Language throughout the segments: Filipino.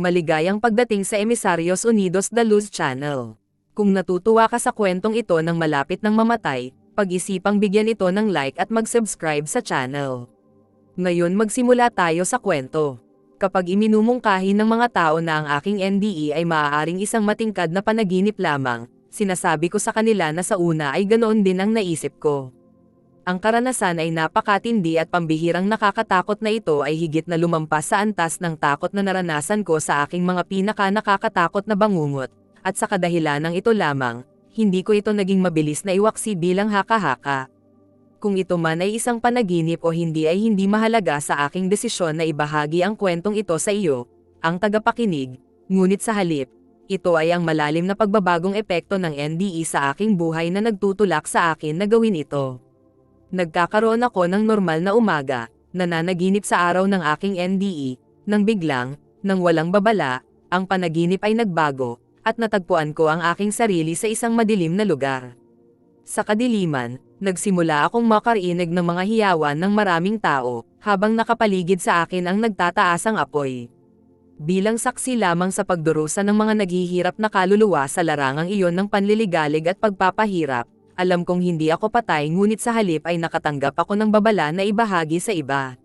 Maligayang pagdating sa Emisarios Unidos da Luz Channel. Kung natutuwa ka sa kwentong ito ng malapit ng mamatay, pag-isipang bigyan ito ng like at mag-subscribe sa channel. Ngayon magsimula tayo sa kwento. Kapag iminumungkahi ng mga tao na ang aking NDE ay maaaring isang matingkad na panaginip lamang, sinasabi ko sa kanila na sa una ay ganoon din ang naisip ko. Ang karanasan ay napakatindi at pambihirang nakakatakot na ito ay higit na lumampas sa antas ng takot na naranasan ko sa aking mga pinaka nakakatakot na bangungot, at sa kadahilan ng ito lamang, hindi ko ito naging mabilis na iwaksi bilang haka-haka. Kung ito man ay isang panaginip o hindi ay hindi mahalaga sa aking desisyon na ibahagi ang kwentong ito sa iyo, ang tagapakinig, ngunit sa halip, ito ay ang malalim na pagbabagong epekto ng NDE sa aking buhay na nagtutulak sa akin na gawin ito. Nagkakaroon ako ng normal na umaga, nananaginip sa araw ng aking NDE, nang biglang, nang walang babala, ang panaginip ay nagbago, at natagpuan ko ang aking sarili sa isang madilim na lugar. Sa kadiliman, nagsimula akong makarinig ng mga hiyawan ng maraming tao, habang nakapaligid sa akin ang nagtataasang apoy. Bilang saksi lamang sa pagdurusa ng mga naghihirap na kaluluwa sa larangang iyon ng panliligalig at pagpapahirap, alam kong hindi ako patay ngunit sa halip ay nakatanggap ako ng babala na ibahagi sa iba.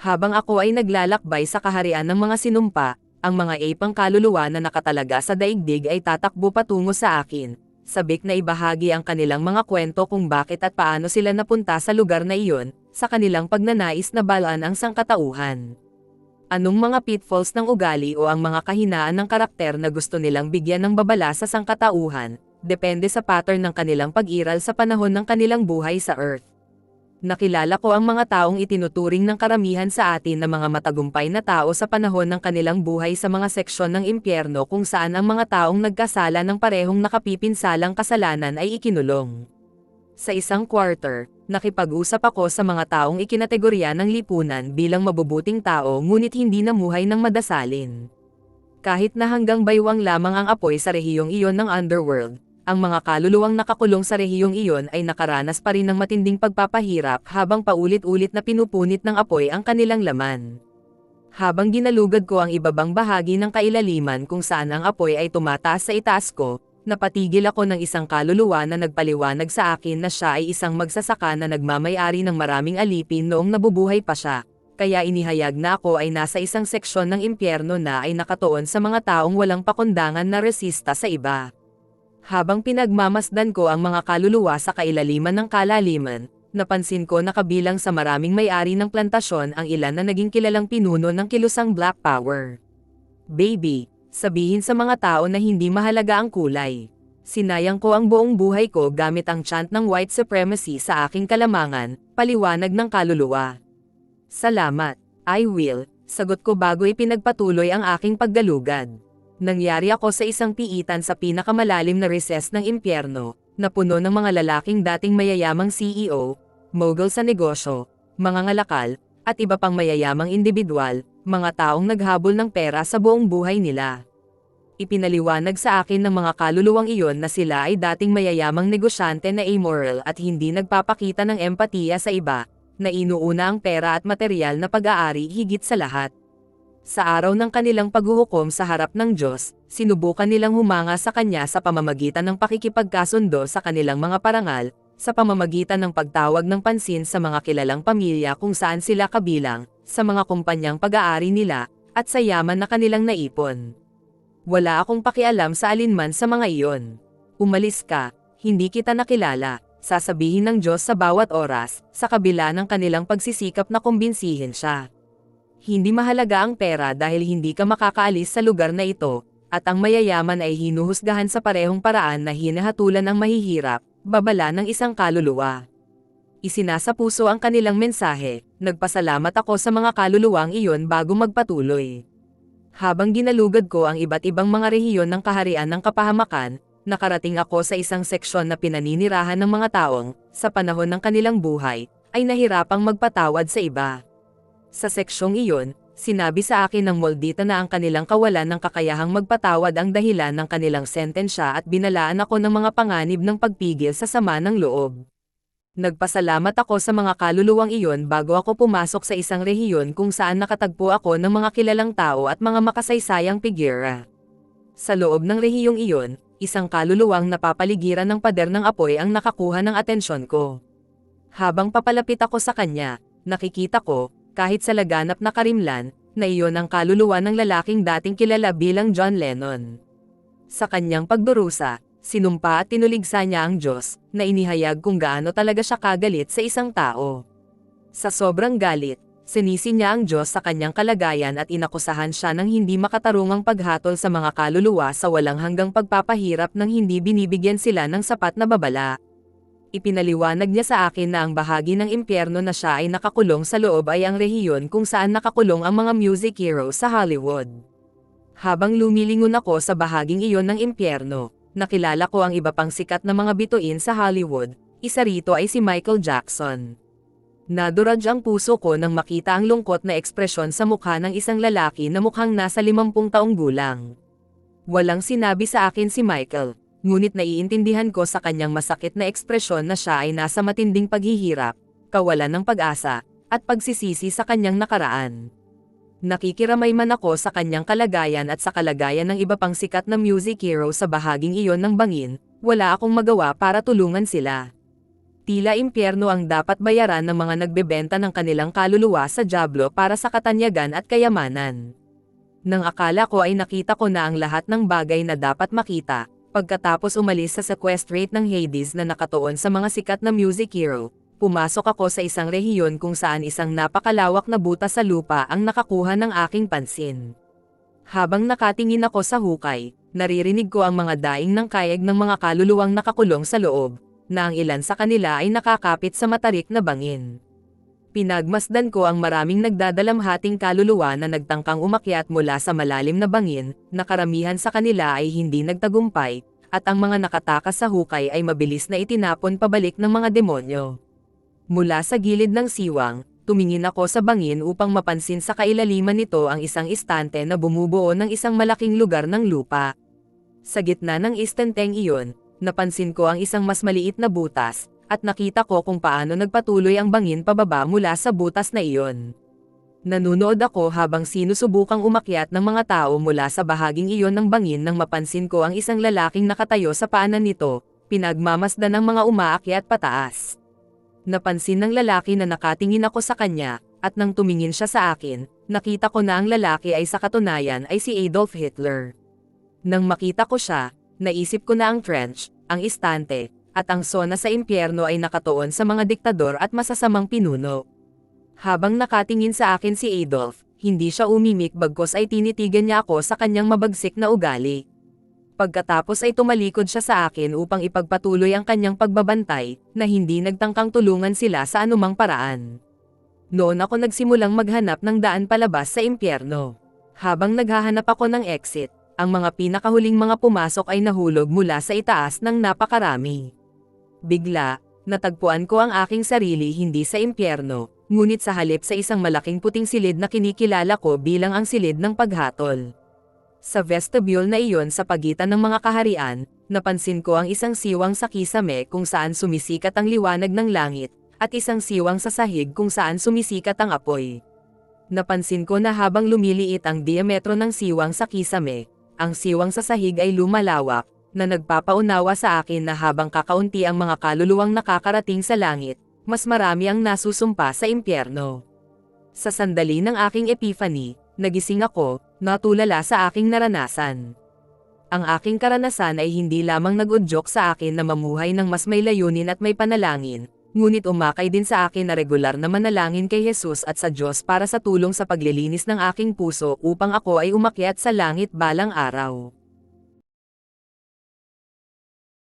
Habang ako ay naglalakbay sa kaharian ng mga sinumpa, ang mga apang kaluluwa na nakatalaga sa daigdig ay tatakbo patungo sa akin, sabik na ibahagi ang kanilang mga kwento kung bakit at paano sila napunta sa lugar na iyon, sa kanilang pagnanais na balaan ang sangkatauhan. Anong mga pitfalls ng ugali o ang mga kahinaan ng karakter na gusto nilang bigyan ng babala sa sangkatauhan, depende sa pattern ng kanilang pag-iral sa panahon ng kanilang buhay sa Earth. Nakilala ko ang mga taong itinuturing ng karamihan sa atin na mga matagumpay na tao sa panahon ng kanilang buhay sa mga seksyon ng impyerno kung saan ang mga taong nagkasala ng parehong nakapipinsalang kasalanan ay ikinulong. Sa isang quarter, nakipag-usap ako sa mga taong ikinategorya ng lipunan bilang mabubuting tao ngunit hindi namuhay ng madasalin. Kahit na hanggang baywang lamang ang apoy sa rehiyong iyon ng underworld, ang mga kaluluwang nakakulong sa rehiyong iyon ay nakaranas pa rin ng matinding pagpapahirap habang paulit-ulit na pinupunit ng apoy ang kanilang laman. Habang ginalugad ko ang ibabang bahagi ng kailaliman kung saan ang apoy ay tumataas sa itaas ko, napatigil ako ng isang kaluluwa na nagpaliwanag sa akin na siya ay isang magsasaka na nagmamayari ng maraming alipin noong nabubuhay pa siya, kaya inihayag na ako ay nasa isang seksyon ng impyerno na ay nakatuon sa mga taong walang pakundangan na resista sa iba. Habang pinagmamasdan ko ang mga kaluluwa sa kailaliman ng kalaliman, napansin ko na kabilang sa maraming may-ari ng plantasyon ang ilan na naging kilalang pinuno ng kilusang Black Power. Baby, sabihin sa mga tao na hindi mahalaga ang kulay. Sinayang ko ang buong buhay ko gamit ang chant ng white supremacy sa aking kalamangan, paliwanag ng kaluluwa. Salamat, I will, sagot ko bago ipinagpatuloy ang aking paggalugad. Nangyari ako sa isang piitan sa pinakamalalim na recess ng impyerno, na puno ng mga lalaking dating mayayamang CEO, mogul sa negosyo, mga ngalakal, at iba pang mayayamang individual, mga taong naghabol ng pera sa buong buhay nila. Ipinaliwanag sa akin ng mga kaluluwang iyon na sila ay dating mayayamang negosyante na amoral at hindi nagpapakita ng empatiya sa iba, na inuuna ang pera at material na pag-aari higit sa lahat. Sa araw ng kanilang paghuhukom sa harap ng Diyos, sinubukan nilang humanga sa Kanya sa pamamagitan ng pakikipagkasundo sa kanilang mga parangal, sa pamamagitan ng pagtawag ng pansin sa mga kilalang pamilya kung saan sila kabilang, sa mga kumpanyang pag-aari nila, at sa yaman na kanilang naipon. Wala akong pakialam sa alinman sa mga iyon. Umalis ka, hindi kita nakilala, sasabihin ng Diyos sa bawat oras, sa kabila ng kanilang pagsisikap na kumbinsihin siya. Hindi mahalaga ang pera dahil hindi ka makakaalis sa lugar na ito, at ang mayayaman ay hinuhusgahan sa parehong paraan na hinahatulan ang mahihirap, babala ng isang kaluluwa. Isinasa puso ang kanilang mensahe, nagpasalamat ako sa mga kaluluwang iyon bago magpatuloy. Habang ginalugad ko ang iba't ibang mga rehiyon ng kaharian ng kapahamakan, nakarating ako sa isang seksyon na pinaninirahan ng mga taong, sa panahon ng kanilang buhay, ay nahirapang magpatawad sa iba. Sa seksyong iyon, sinabi sa akin ng Moldita na ang kanilang kawalan ng kakayahang magpatawad ang dahilan ng kanilang sentensya at binalaan ako ng mga panganib ng pagpigil sa sama ng loob. Nagpasalamat ako sa mga kaluluwang iyon bago ako pumasok sa isang rehiyon kung saan nakatagpo ako ng mga kilalang tao at mga makasaysayang figura. Sa loob ng rehiyong iyon, isang kaluluwang napapaligiran ng pader ng apoy ang nakakuha ng atensyon ko. Habang papalapit ako sa kanya, nakikita ko, kahit sa laganap na karimlan, na iyon ang kaluluwa ng lalaking dating kilala bilang John Lennon. Sa kanyang pagdurusa, sinumpa at tinuligsa niya ang Diyos, na inihayag kung gaano talaga siya kagalit sa isang tao. Sa sobrang galit, sinisi niya ang Diyos sa kanyang kalagayan at inakusahan siya ng hindi makatarungang paghatol sa mga kaluluwa sa walang hanggang pagpapahirap ng hindi binibigyan sila ng sapat na babala. Ipinaliwanag niya sa akin na ang bahagi ng impyerno na siya ay nakakulong sa loob ay ang rehiyon kung saan nakakulong ang mga music heroes sa Hollywood. Habang lumilingon ako sa bahaging iyon ng impyerno, nakilala ko ang iba pang sikat na mga bituin sa Hollywood, isa rito ay si Michael Jackson. Naduraj ang puso ko nang makita ang lungkot na ekspresyon sa mukha ng isang lalaki na mukhang nasa limampung taong gulang. Walang sinabi sa akin si Michael, ngunit naiintindihan ko sa kanyang masakit na ekspresyon na siya ay nasa matinding paghihirap, kawalan ng pag-asa, at pagsisisi sa kanyang nakaraan. Nakikiramay man ako sa kanyang kalagayan at sa kalagayan ng iba pang sikat na music hero sa bahaging iyon ng bangin, wala akong magawa para tulungan sila. Tila impyerno ang dapat bayaran ng mga nagbebenta ng kanilang kaluluwa sa Diablo para sa katanyagan at kayamanan. Nang akala ko ay nakita ko na ang lahat ng bagay na dapat makita, Pagkatapos umalis sa sequestrate ng Hades na nakatuon sa mga sikat na music hero, pumasok ako sa isang rehiyon kung saan isang napakalawak na butas sa lupa ang nakakuha ng aking pansin. Habang nakatingin ako sa hukay, naririnig ko ang mga daing ng kayag ng mga kaluluwang nakakulong sa loob, na ang ilan sa kanila ay nakakapit sa matarik na bangin. Pinagmasdan ko ang maraming nagdadalamhating kaluluwa na nagtangkang umakyat mula sa malalim na bangin, na karamihan sa kanila ay hindi nagtagumpay, at ang mga nakatakas sa hukay ay mabilis na itinapon pabalik ng mga demonyo. Mula sa gilid ng siwang, tumingin ako sa bangin upang mapansin sa kailaliman nito ang isang istante na bumubuo ng isang malaking lugar ng lupa. Sa gitna ng istanteng iyon, napansin ko ang isang mas maliit na butas, at nakita ko kung paano nagpatuloy ang bangin pababa mula sa butas na iyon. Nanunood ako habang sinusubukang umakyat ng mga tao mula sa bahaging iyon ng bangin nang mapansin ko ang isang lalaking nakatayo sa paanan nito, pinagmamasdan ng mga umaakyat pataas. Napansin ng lalaki na nakatingin ako sa kanya, at nang tumingin siya sa akin, nakita ko na ang lalaki ay sa katunayan ay si Adolf Hitler. Nang makita ko siya, naisip ko na ang trench, ang istante, at ang sona sa impyerno ay nakatuon sa mga diktador at masasamang pinuno. Habang nakatingin sa akin si Adolf, hindi siya umimik bagkos ay tinitigan niya ako sa kanyang mabagsik na ugali. Pagkatapos ay tumalikod siya sa akin upang ipagpatuloy ang kanyang pagbabantay, na hindi nagtangkang tulungan sila sa anumang paraan. Noon ako nagsimulang maghanap ng daan palabas sa impyerno. Habang naghahanap ako ng exit, ang mga pinakahuling mga pumasok ay nahulog mula sa itaas ng napakarami. Bigla, natagpuan ko ang aking sarili hindi sa impyerno, ngunit sa halip sa isang malaking puting silid na kinikilala ko bilang ang silid ng paghatol. Sa vestibule na iyon sa pagitan ng mga kaharian, napansin ko ang isang siwang sa kisame kung saan sumisikat ang liwanag ng langit, at isang siwang sa sahig kung saan sumisikat ang apoy. Napansin ko na habang lumiliit ang diametro ng siwang sa kisame, ang siwang sa sahig ay lumalawak, na nagpapaunawa sa akin na habang kakaunti ang mga kaluluwang nakakarating sa langit, mas marami ang nasusumpa sa impyerno. Sa sandali ng aking epiphany, nagising ako, natulala sa aking naranasan. Ang aking karanasan ay hindi lamang nag-udyok sa akin na mamuhay ng mas may layunin at may panalangin, ngunit umakay din sa akin na regular na manalangin kay Jesus at sa Diyos para sa tulong sa paglilinis ng aking puso upang ako ay umakyat sa langit balang araw.